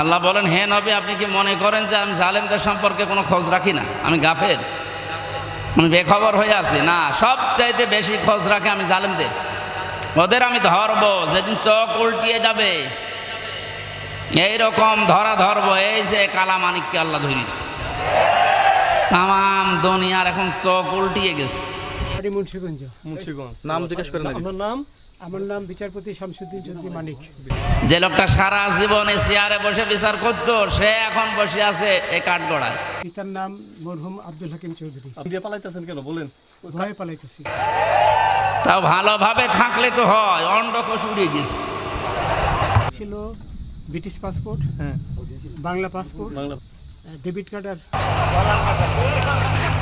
আল্লাহ বলেন হে নবী আপনি কি মনে করেন যে আমি জালেমদের সম্পর্কে কোনো খোঁজ রাখি না? আমি গাফের। আমি বেখবর হয়ে আছি। না সব চাইতে বেশি খোঁজ রাখে আমি জালেমদের। ওদের আমি ধরবো যেদিন চোখ উল্টিয়ে যাবে। এই রকম ধরা ধরবো এই যে কালা মানিককে আল্লাহ ধরিস তাম দুনিয়ার এখন চোখ উল্টিয়ে গেছে। মুন্সিগঞ্জ। মুন্সিগঞ্জ। নাম জিজ্ঞেস করেন আমার নাম আমার নাম বিচারপতি শামসুদ্দিন চৌধুরী মানিক। যে লোকটা সারা জীবনে চেয়ারে বসে বিচার করতো সে এখন বসে আছে এই কাঠগড়ায়। পিতার নাম মরহুম আব্দুল হাকিম চৌধুরী। আপনি পালাইতেছেন কেন? বলেন। ভয়ে পালাইতেছি। তাও ভালোভাবে থাকলে তো হয় অন্ডকোষ উড়িয়ে গেছে। ছিল ব্রিটিশ পাসপোর্ট হ্যাঁ। Bangla passport Bangla debit card আর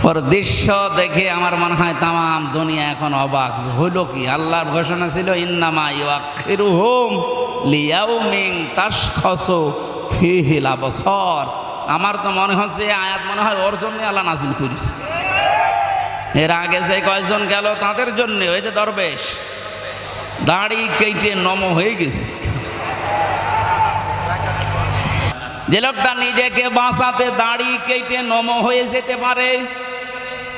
ওর দৃশ্য দেখে আমার মনে হয় তামাম দুনিয়া এখন অবাক। হইল কি? আল্লাহর ঘোষণা ছিল, ইন্নামা ইউআখিরু হুম লিয়াউমিন তাশখাসু ফিহিল আবসার। আমার তো মনে হচ্ছে আয়াত মনে হয় ওর জন্য আল্লাহ নাজিল করিস এর আগে যে কয়েকজন গেল তাদের জন্য, ওই যে দরবেশ। দাড়ি কেটে নম হয়ে গেছে। যে লোকটা নিজেকে বাঁচাতে দাড়ি কেটে নম হয়ে যেতে পারে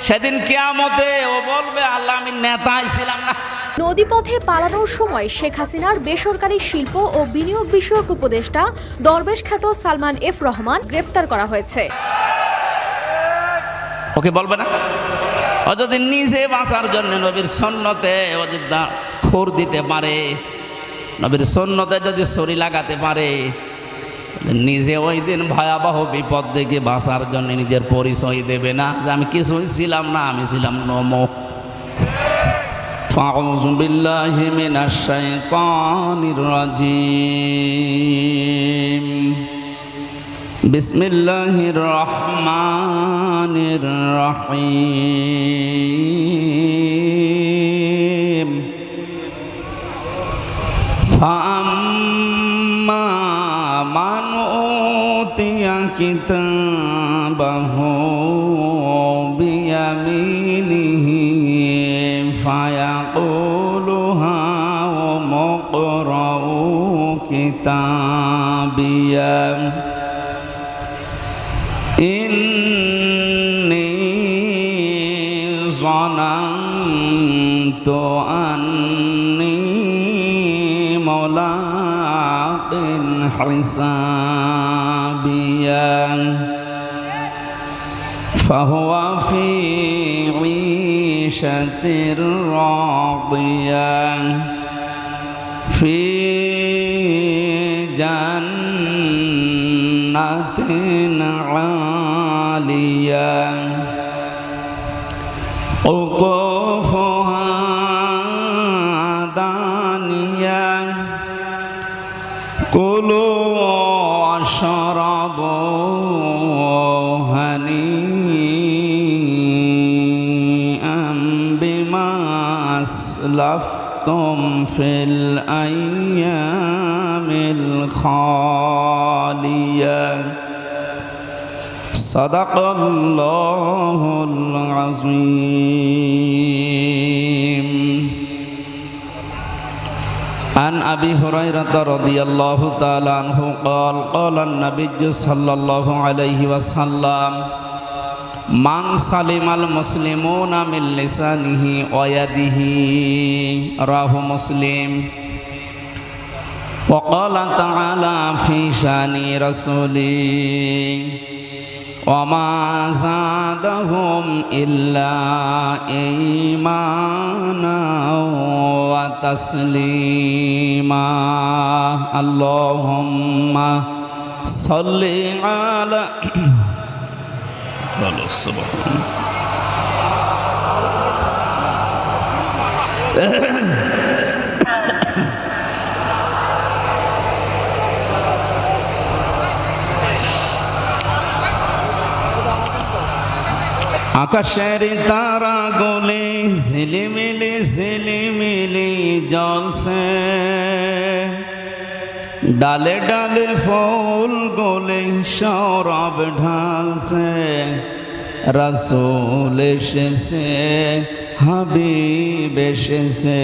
সেদিন কেয়ামতে ও বলবে আল্লাহ আমি নেতাই ছিলাম না। নদীপথে পালানোর সময় শেখ হাসিনার বেসরকারি শিল্প ও বিনিয়োগ বিষয়ক উপদেষ্টা দরবেশ খ্যাত সালমান এফ রহমান গ্রেপ্তার করা হয়েছে। ওকে বলবে না? ও যদি নিজে বাঁচার জন্য নবীর সন্ন্যতে ও যদি খুর দিতে পারে নবীর সন্ন্যতে যদি ছড়ি লাগাতে পারে নিজে ওই দিন ভয়াবহ বিপদ দেখে বাঁচার জন্য নিজের পরিচয় দেবে না যে আমি কিছুই ছিলাম না আমি ছিলাম নমো فأعوذ بالله من الشيطان الرجيم بسم الله الرحمن الرحيم فأما من أوتي كتابه بيمينه فيقول هاؤم اقرءوا كتابيه إني ظننت أني ملاق حسابيا فهو في عيشة راضية. في جنة عالية. قطوفها دانية. كلوا أسلفتم في الأيام الخالية صدق الله العظيم عن أبي هريرة رضي الله تعالى عنه قال قال النبي صلى الله عليه وسلم من سلم المسلمون من لسانه ويده راه مسلم وقال تعالى في شان رسوله وما زادهم إلا إيمانا وتسليما اللهم صل على ভালো আকাশের তারা গোলে ঝিলিমিলি ঝিলিমিলি জলছে ডালে ডালে ফুল গলে সৌরভ ঢালছে, রসুল এসেছে, হাবিব এসেছে,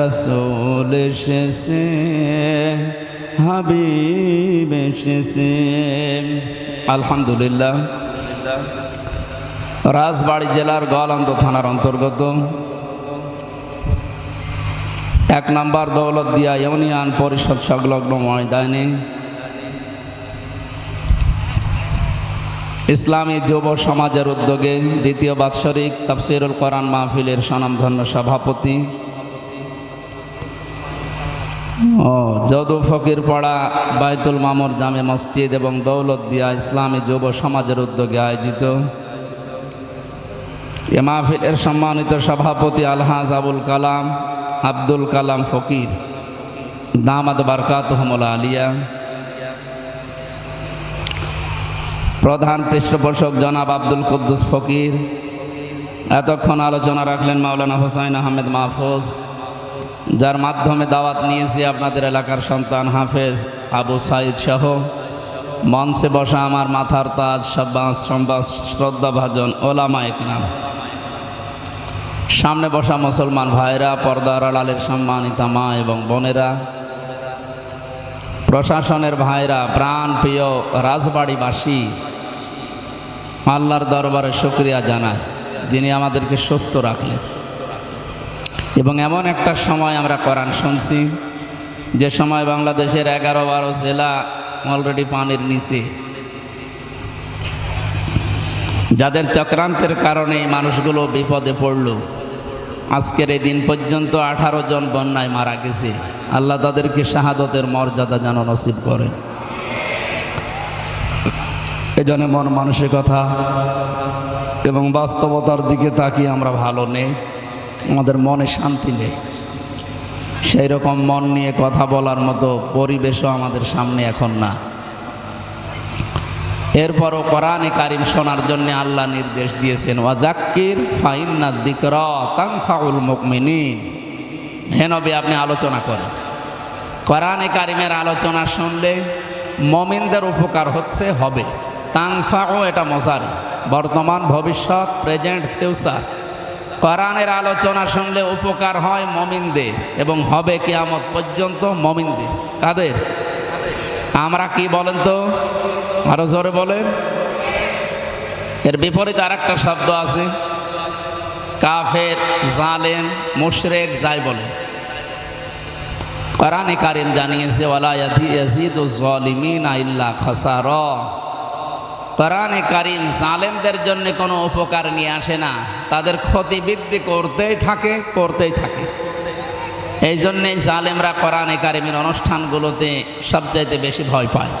রসুল এসেছে, হাবিব এসেছে। আলহামদুলিল্লাহ। রাজবাড়ী জেলার গলন্দ থানার অন্তর্গত। এক নম্বর দৌলত দিয়া ইউনিয়ন পরিষদ সংলগ্ন ময়দানে ইসলামী যুব সমাজের উদ্যোগে দ্বিতীয় বাৎসরিক তাফসিরুল কোরআন মাহফিলের স্বনামধন্য সভাপতি। ও যদু ফকির পাড়া বাইতুল মামুর জামে মসজিদ এবং দৌলতদিয়া ইসলামী যুব সমাজের উদ্যোগে আয়োজিত। এ মাহফিলের সম্মানিত সভাপতি আলহাজ আবুল কালাম আব্দুল কালাম ফকির। দামাদ বারকাতহমুল আলিয়া। প্রধান পৃষ্ঠপোষক জনাব আব্দুল কুদ্দুস ফকির। এতক্ষণ আলোচনা রাখলেন মাওলানা হোসাইন আহমেদ মাহফুজ, যার মাধ্যমে দাওয়াত নিয়েছি আপনাদের এলাকার সন্তান হাফেজ আবু সাইদ সহ। মঞ্চে বসা আমার মাথার তাজ, সাব্বাস, সম্বাস শ্রদ্ধাভাজন ওলামা একরাম। সামনে বসা মুসলমান ভাইরা, পর্দার আড়ালের সম্মানিতা মা এবং বোনেরা, প্রশাসনের ভাইরা প্রাণ প্রিয় রাজবাড়িবাসী আল্লাহর দরবারে শুক্রিয়া জানায় যিনি আমাদেরকে সুস্থ রাখলেন। এবং এমন একটা সময় আমরা কোরআন শুনছি, যে সময় বাংলাদেশের এগারো বারো জেলা অলরেডি পানির নিচে। যাদের চক্রান্তের কারণে মানুষগুলো বিপদে পড়ল। আজকের এই দিন পর্যন্ত আঠারো জন বন্যায় মারা গেছে। আল্লাহ তাদেরকে শাহাদতের মর্যাদা যেন নসিব করে এজন্য মন মানসিকতা এবং বাস্তবতার দিকে তাকিয়ে আমরা ভালো নেই, আমাদের মনে শান্তি নেই। সেই রকম মন নিয়ে কথা বলার মতো পরিবেশও আমাদের সামনে এখন না। এরপরও কোরআনে কারিম শোনার জন্য আল্লাহ নির্দেশ দিয়েছেন ওয়াজাক্কির ফাইন্না দিকর তাংফাউল মুকমিনিন হেনবে আপনি আলোচনা করেন। কোরআনে কারিমের আলোচনা শুনলে মমিনদের উপকার হচ্ছে, হবে। তাংফাও এটা মজার। বর্তমান, ভবিষ্যৎ, প্রেজেন্ট, ফিউচার। কোরআনের আলোচনা শুনলে উপকার হয় মমিনদের এবং হবে কিয়ামত পর্যন্ত মমিনদের। কাদের? আমরা কি বলেন তো? আরও জোরে বলেন। এর বিপরীতে আর একটা শব্দ আছে। কাফের, জালেম, মুশরেক, যাই বলে কোরআনে কারিম জানিয়েছে, ওয়ালা ইয়াজিদু যালিমিনা ইল্লা খাসারা। কোরআনে কারিম জালেমদের জন্য কোনো উপকার নিয়ে আসে না। তাদের ক্ষতি বৃদ্ধি করতেই থাকে করতেই থাকে। এই জন্যেই জালেমরা কোরআনে কারিমের অনুষ্ঠানগুলোতে সবচাইতে বেশি ভয় পায়।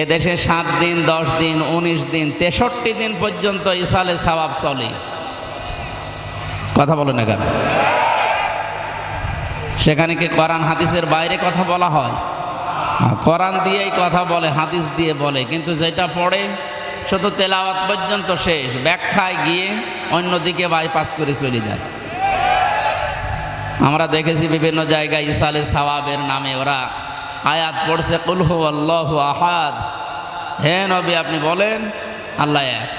এ দেশে সাত দিন দশ দিন উনিশ দিন তেষট্টি দিন পর্যন্ত ইসালে সওয়াব চলে। কথা বলে না কেন? সেখানে কি কোরআন হাদিসের বাইরে কথা বলা হ্যাঁ, কোরআন দিয়েই কথা বলে, হাদিস দিয়ে বলে, কিন্তু যেটা পড়ে, শুধু তেলাওয়াত পর্যন্ত শেষ, ব্যাখ্যায় গিয়ে অন্যদিকে বাইপাস করে চলে যায়। আমরা দেখেছি বিভিন্ন জায়গায় ইসালে সাওয়াবের নামে ওরা আয়াত পড়ছে কুলহু আল্লাহ আহাদ। হে নবী, আপনি বলেন, আল্লাহ এক।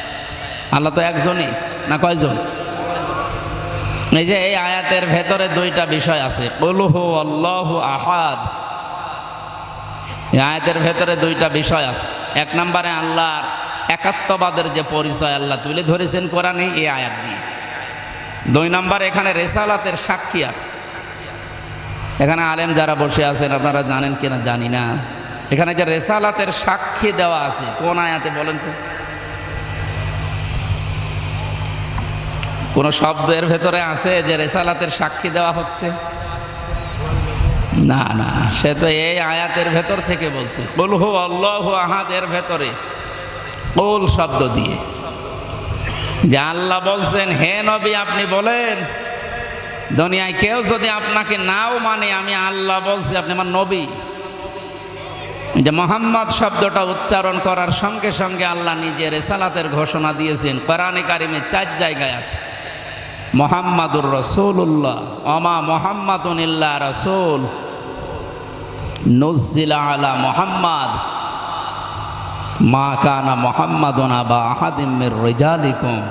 আল্লাহ তো একজনই, না কয়জন? এই যে এই আয়াতের ভেতরে দুইটা বিষয় আছে কুলহু আল্লাহ আহাদ। আয়াতের ভেতরে দুইটা বিষয় আছে। এক নম্বরে আল্লাহর একাত্মবাদের যে পরিচয় আল্লাহ তুলে ধরেছেন কোরআনে এই আয়াত দিয়ে। দুই নম্বর, এখানে রেসালাতের সাক্ষী আছে। এখানে আলেম যারা বসে আছেন, আপনারা জানেন কিনা জানি না। এখানে যে রেসালাতের সাক্ষী দেওয়া আছে, কোন আয়াতে বলেন তো? কোন শব্দের ভেতরে আছে যে রেসালাতের সাক্ষী দেওয়া হচ্ছে? না না, সে তো এই আয়াতের ভেতর থেকে বলছে। বলহু আল্লাহ আহাদের ভেতরে কোল শব্দ দিয়ে? যে আল্লাহ বলছেন, হে নবী, আপনি বলেন, দুনিয়ায় কেউ যদি আপনাকে নাও মানে আমি আল্লাহ বলছি, আপনি আমার নবী। যে মোহাম্মদ শব্দটা উচ্চারণ করার সঙ্গে সঙ্গে আল্লাহ নিজে রেসালাতের ঘোষণা দিয়েছেন, কোরআনে কারিমে চার জায়গায় আছে। মোহাম্মদুর রসুল্লাহ অমা মোহাম্মদুল্লাহ রসুল। নজিলা আলা মোহাম্মদ। মা কানা মোহাম্মদুন আবা আহাদিমের রেজালিকুম।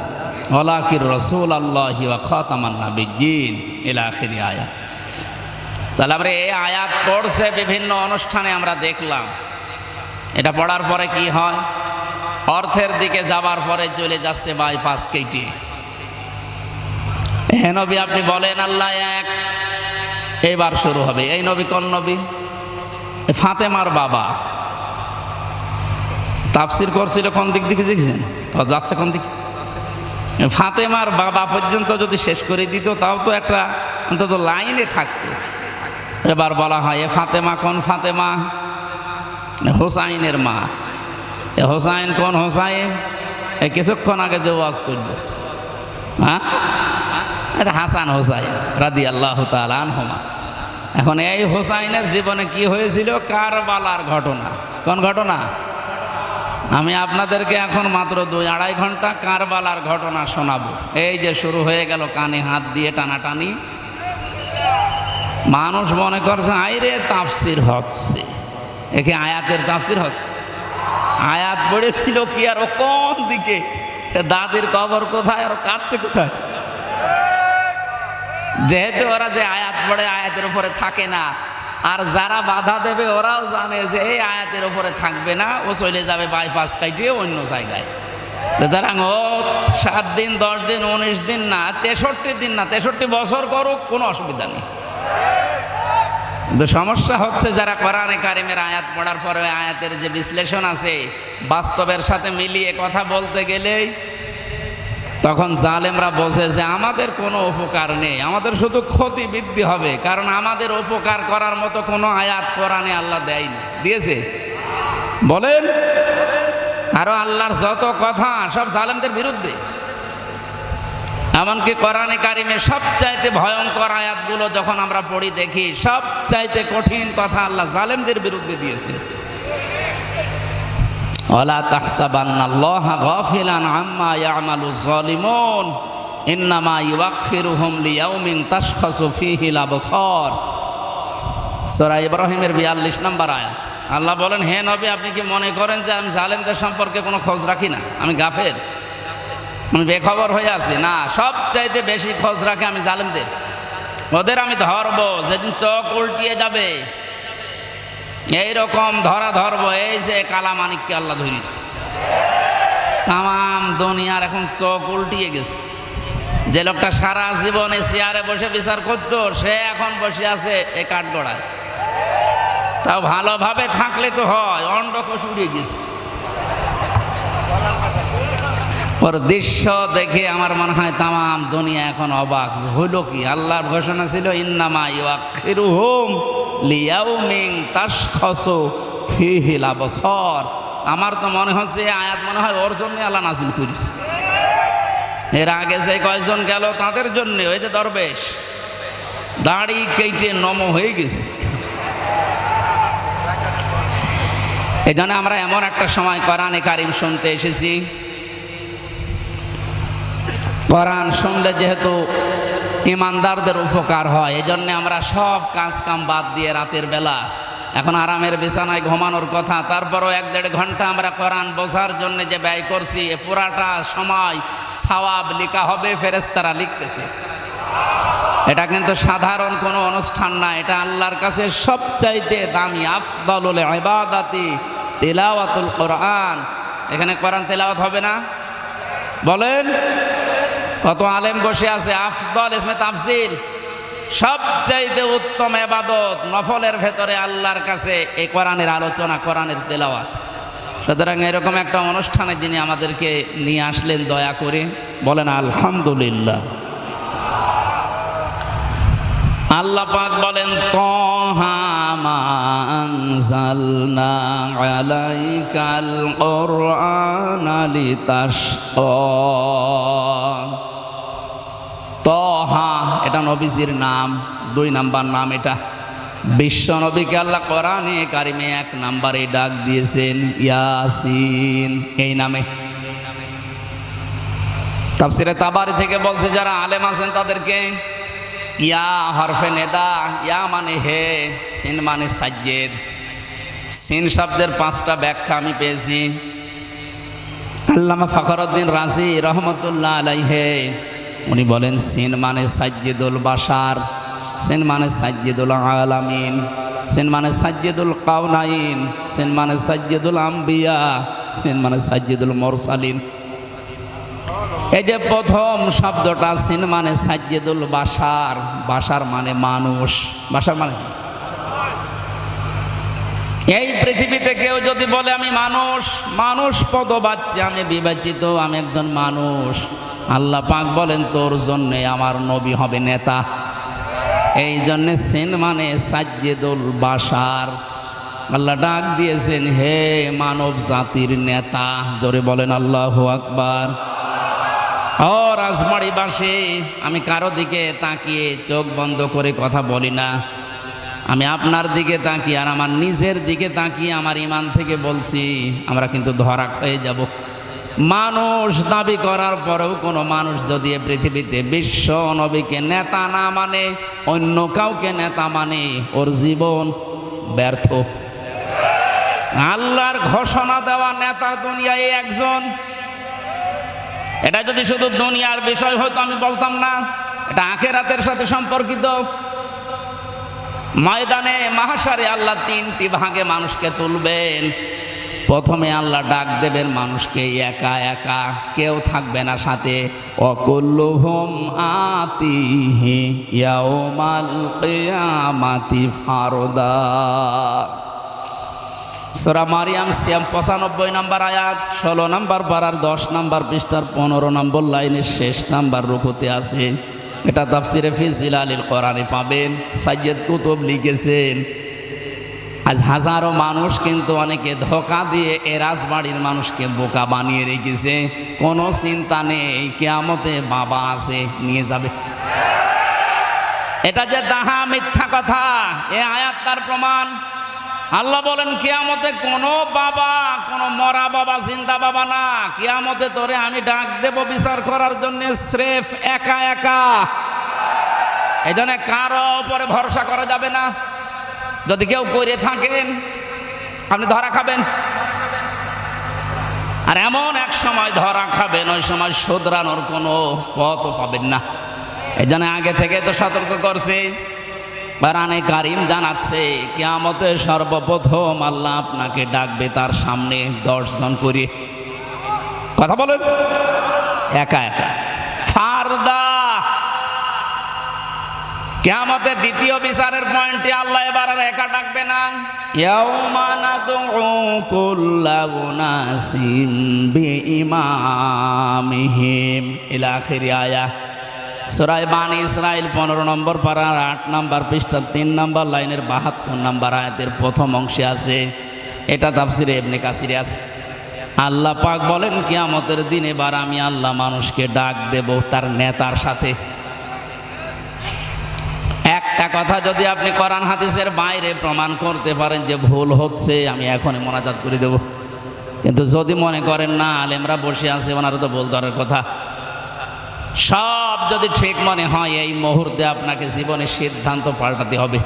ওলাকির রসুল আল্লাহি ওয়া খাতামান নাবিয়্যিন। ইলা আখিরি আয়া। তাহলে আমরা এই আয়াত পড়ছে, বিভিন্ন অনুষ্ঠানে আমরা দেখলাম। এটা পড়ার পরে কি হয়? অর্থের দিকে যাবার পরে চলে যাচ্ছে বাইপাস কেটে হে নবী, আপনি বলেন, আল্লাহ এক। এবার শুরু হবে। এই নবী কোন নবী? ফাতেমার বাবা। তাফসির করছিল কোন দিক দিকে দেখছেন? যাচ্ছে কোন দিকে? ফাতেমার বাবা পর্যন্ত যদি শেষ করে দিত, তাও তো একটা অন্তত লাইনে থাকতো। এবার বলা হয়, এ ফাতেমা কোন ফাতেমা? হোসাইনের মা। এ হোসাইন কোন হোসাইন? এ কিছুক্ষণ আগে যে ওয়াজ করল। হ্যাঁ? এটা হাসান হোসাইন রাদি আল্লাহ আনহমা। এখন এই হোসাইনের জীবনে কি হয়েছিল? কারবালার ঘটনা। কোন ঘটনা? আমি আপনাদেরকে এখন মাত্র দুই আড়াই ঘণ্টা কারবালার ঘটনা শোনাবো। এই যে শুরু হয়ে গেল কানে হাত দিয়ে টানাটানি। মানুষ মনে করছে, আইরে তাফসির হচ্ছে। একে আয়াতের তাফসির হচ্ছে। আয়াত পড়েছিল কি আর কোন দিকে? দাদির কবর কোথায় আর কাঁদছে কোথায়? যেহেতু ওরা যে আয়াত পড়ে, আয়াতের উপরে থাকে না। আর যারা বাধা দেবে, ওরাও জানে যে এই আয়াতের উপরে থাকবে না, ও চলে যাবে বাইপাস কাটিয়ে অন্য জায়গায়। সুতরাং ও সাত দিন, দশ দিন, উনিশ দিন না, তেষট্টি দিন না, তেষট্টি বছর করুক, কোনো অসুবিধা নেই। কিন্তু সমস্যা হচ্ছে যারা কোরআনে কারিমের আয়াত পড়ার পরে আয়াতের যে বিশ্লেষণ আছে, বাস্তবের সাথে মিলিয়ে কথা বলতে গেলেই তখন জালেমরা বোঝে যে, আমাদের কোনো উপকার নেই, আমাদের শুধু ক্ষতি বৃদ্ধি হবে, কারণ আমাদের উপকার করার মতো কোনো আয়াত কোরআনে আল্লাহ দেয়নি। দিয়েছে? বলেন। আরও আল্লাহর যত কথা, সব জালেমদের বিরুদ্ধে। এমনকি কোরআনে কারিমে সবচাইতে ভয়ঙ্কর আয়াতগুলো যখন আমরা পড়ি দেখি, সবচাইতে কঠিন কথা আল্লাহ জালেমদের বিরুদ্ধে দিয়েছে। ওয়ালা তাহসাবান্নাল্লাহা গাফিলান আম্মা ইয়ামালুজ জালিমুন ইন্নামা ইউআখিরুহুম লিয়াউমিন তাশখাসু ফীহিল আবসার। সূরা ইব্রাহিমের 42 নম্বর আয়াত। আল্লাহ বলেন, হে নবী, আপনি কি মনে করেন যে আমি জালেমদের সম্পর্কে কোনো খোঁজ রাখি না? আমি গাফের। আমি বেখবর হয়ে আছি। না সব চাইতে বেশি খোঁজ রাখে আমি জালেমদের। ওদের আমি ধরবো, যেদিন চোখ উল্টিয়ে যাবে। এই রকম ধরা ধরবো, এই যে কালামানিককে আল্লাহ ধরিস তাম দুনিয়ার এখন চোখ উল্টিয়ে গেছে। যে লোকটা সারা জীবনে চেয়ারে বসে বিচার করতো, সে এখন বসে আছে এ কাঠগড়ায়। তাও ভালোভাবে থাকলে তো হয় অন্ডকোষ উড়িয়ে গেছে। ওর দৃশ্য দেখে আমার মনে হয় তাম দুনিয়া এখন অবাক। হইল কি? আল্লাহর ঘোষণা ছিল, ইন্নামা ইউআখিরু হোম লিয়াউমিং তাশখাসু ফিহিল আবসার আমার তো মনে হচ্ছে আয়াত মনে হয় ওর জন্য আল্লাহ নাজিল করেছে। এর আগে যে কয়েকজন গেল তাদের জন্য, ওই যে দরবেশ। দাড়ি কেটে নম হয়ে গেছে। জন্য আমরা এমন একটা সময় কোরআনে কারিম শুনতে এসেছি। কোরআন শুনলে যেহেতু ইমানদারদের উপকার হয় এই জন্যে আমরা সব কাজ কাম বাদ দিয়ে রাতের বেলা এখন আরামের বিছানায় ঘুমানোর কথা, তারপরও এক দেড় ঘণ্টা আমরা কোরআন বোঝার জন্য যে ব্যয় করছি, এ পুরাটা সময় সওয়াব লিখা হবে ফেরেস্তারা লিখতেছে। এটা কিন্তু সাধারণ কোনো অনুষ্ঠান না, এটা আল্লাহর কাছে সবচাইতে দামি, আফদলুল ইবাদাতি তেলাওয়াতুল কোরআন। এখানে কোরআন তেলাওয়াত হবে না? বলেন। কত আলেম বসে আছে, আফদল ইসমে তাফসির। সবচাইতে উত্তম এবাদত নফলের ভেতরে আল্লাহর কাছে এই কোরআনের আলোচনা, কোরআনের তেলাওয়াত। সুতরাং এরকম একটা অনুষ্ঠানে যিনি আমাদেরকে নিয়ে আসলেন, দয়া করে বলেন, আলহামদুলিল্লাহ। আল্লাহ পাক বলেন তহামানজালনা আলাইকাল কোরআনা লিতাশকা। তহা নবীজির নাম, দুই নাম্বার নাম এটা। বিশ্ব নবীকে আল্লাহ কোরআনে কারিমে এক নাম্বারে ডাক দিয়েছেন ইয়াসিন, এই নামে। তাফসিরে তাবারি থেকে বলছে, যারা আলেম আছেন তাদেরকে ইয়া হরফে নেদা, ইয়া মানে হে, সিন মানে সাজ্জেদ। সিন শব্দের পাঁচটা ব্যাখ্যা আমি পেয়েছি। আল্লামা ফখরুদ্দিন রাজি রহমতুল্লাহ আলাইহে। উনি বলেন, সেন মানে সাজ্জেদুল বাসার সেন মানে সাজ্জিদুল আলামিন, সেন মানে সাজ্জিদুল কাউনাইন সেন মানে সাজ্জেদুল আম্বিয়া, সেন মানে সাজ্জিদুল মরসালিন। এই যে প্রথম শব্দটা, সেন মানে সাজ্জেদুল বাসার বাসার মানে মানুষ। বাসার মানে? এই পৃথিবীতে কেউ যদি বলে, আমি মানুষ মানুষ পদ বাচ্চা আমি বিবেচিত, আমি একজন মানুষ। আল্লাহ পাক বলেন, তোর জন্যে আমার নবী হবে নেতা। এই জন্যে সেন মানে সাজ্জেদুল বাসার আল্লাহ ডাক দিয়েছেন, হে মানব জাতির নেতা, জোরে বলেন, আল্লাহ আকবার। ও রাজবাড়িবাসী, আমি কারও দিকে তাকিয়ে চোখ বন্ধ করে কথা বলি না। আমি আপনার দিকে তাকিয়ে আর আমার নিজের দিকে তাকিয়ে আমার ইমান থেকে বলছি, আমরা কিন্তু ধরা হয়ে যাব। মানুষ দাবি করার পরেও কোনো মানুষ যদি পৃথিবীতে বিশ্ব নবীকে নেতা না মানে অন্য কাউকে নেতা মানে ওর জীবন ব্যর্থ। আল্লাহর ঘোষণা দেওয়া নেতা দুনিয়ায় একজন। এটা যদি শুধু দুনিয়ার বিষয় হতো আমি বলতাম না, এটা আখেরাতের সাথে সম্পর্কিত। ময়দানে মাহাসারে আল্লাহ তিনটি ভাগে মানুষকে তুলবেন। প্রথমে আল্লাহ ডাক দেবেন মানুষকে, একা একা, কেউ থাকবে না সাথে। অকুল্লুহুম কিয়ামাতি ফারদা। সোরা মারিয়াম সিয়াম পঁচানব্বই নম্বর আয়াত, ষোলো নম্বর পাড়ার দশ নম্বর পৃষ্ঠার পনেরো নম্বর লাইনের শেষ নাম্বার রুকুতে আছে। এটা তাফসিরে ফিজিল আলীল কোরআনে পাবেন। সাইয়দ কুতুব লিখেছেন, আজ হাজারো মানুষ কিন্তু অনেকে ধোকা দিয়ে এ রাজবাড়ির মানুষকে বোকা বানিয়ে রেখেছে। কোনো চিন্তা নেই, কেয়ামতে বাবা আছে, নিয়ে যাবে। এটা যে দাহা মিথ্যা কথা, এ আয়াত তার প্রমাণ। আল্লাহ বলেন, কিয়ামতে কোনো বাবা, কোনো মরা বাবা চিন্তা বাবা না। কিয়ামতে তোরে আমি ডাক দেব বিচার করার জন্য স্রেফ একা একা। এই জন্য কারও উপরে ভরসা করা যাবে না। যদি কেউ করে থাকেন, আপনি ধরা খাবেন। আর এমন এক সময় ধরা খাবেন, ওই সময় শোধরানোর কোনো পথও পাবেন না। এই জন্য আগে থেকে তো সতর্ক করছে। বারানে কারিম জানাচ্ছে কেয়ামতে সর্বপ্রথম আল্লাহ আপনাকে ডাকবে তার সামনে দর্শন করে। কথা বলেন। একা একা। ফারদা। কেয়ামতে দ্বিতীয় বিচারের পয়েন্টে আল্লাহ এবার আর একা ডাকবে না। উনাসিম বিইমামিহিম। আয়া। সরাই বান ইসরাইল পনেরো নম্বর পাড়ার আট নম্বর পৃষ্ঠার তিন নম্বর লাইনের বাহাত্তর নম্বর আয়াতের প্রথম অংশে আছে, এটা তাফসিরে এমনি কাসিরে আছে। আল্লাহ পাক বলেন, কিয়ামতের দিন এবার আমি আল্লাহ মানুষকে ডাক দেব তার নেতার সাথে। একটা কথা যদি আপনি কোরআন হাদিসের বাইরে প্রমাণ করতে পারেন যে ভুল হচ্ছে, আমি এখনই মোনাজাত করে দেব। কিন্তু যদি মনে করেন, না, আলেমরা বসে আছে ওনারও তো বলতে কথা। সব যদি ঠিক মনে হয়, এই মুহূর্তে আপনাকে জীবনে সিদ্ধান্ত পাল্টাতে হবে।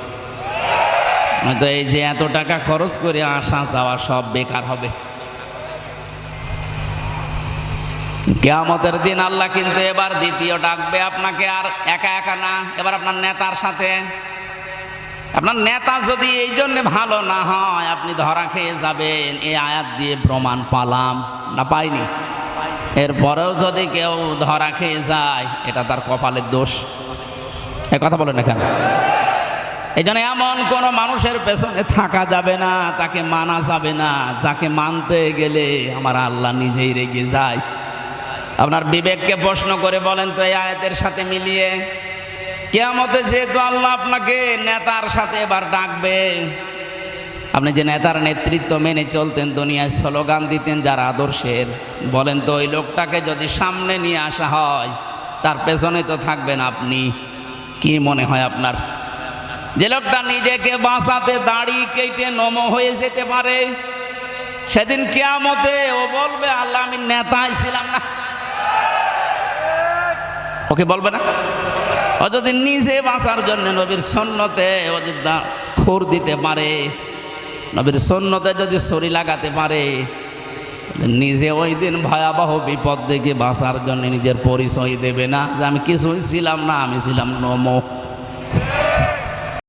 নয়তো এই যে এত টাকা খরচ করে আসা যাওয়া সব বেকার হবে। কেয়ামতের দিন আল্লাহ কিন্তু এবার দ্বিতীয় ডাকবে আপনাকে আর একা একা না, এবার আপনার নেতার সাথে। আপনার নেতা যদি এই জন্য ভালো না হয়, আপনি ধরা খেয়ে যাবেন, এই আয়াত দিয়ে প্রমাণ পালাম। না পাইনি। এরপরেও যদি কেউ ধরা খেয়ে যায়, এটা তার কপালের দোষ। এ কথা বলেন না কেন? এই জন্য এমন কোনো মানুষের পেছনে থাকা যাবে না, তাকে মানা যাবে না। যাকে মানতে গেলে আমার আল্লাহ নিজেই রেগে যায়। আপনার বিবেককে প্রশ্ন করে বলেন তো এই আয়াতের সাথে মিলিয়ে। কেয়ামতে যেহেতু আল্লাহ আপনাকে নেতার সাথে এবার ডাকবে আপনি যে নেতার নেতৃত্ব মেনে চলতেন দুনিয়ায় স্লোগান দিতেন যার আদর্শের, বলেন তো ওই লোকটাকে যদি সামনে নিয়ে আসা হয়, তার পেছনে তো থাকবেন আপনি। কি মনে হয় আপনার? যে লোকটা নিজেকে বাঁচাতে দাড়ি কেটে নম হয়ে যেতে পারে, সেদিন কেয়ামতে ও বলবে, আল্লাহ, আমি নেতাই ছিলাম না। ওকে বলবে না? ও যদি নিজে বাঁচার জন্য নবীর সন্ন্যতে ও যদি খুর দিতে পারে নবীর সন্ন্যতে যদি শরি লাগাতে পারে নিজে ওই দিন ভয়াবহ বিপদ দেখে বাঁচার জন্য নিজের পরিচয় দেবে না যে আমি কিছুই ছিলাম না, আমি ছিলাম নম।